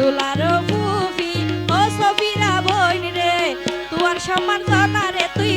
দুলার movie ও সবিরা বইন রে। তুয়ার সম্মান জানা রে তুই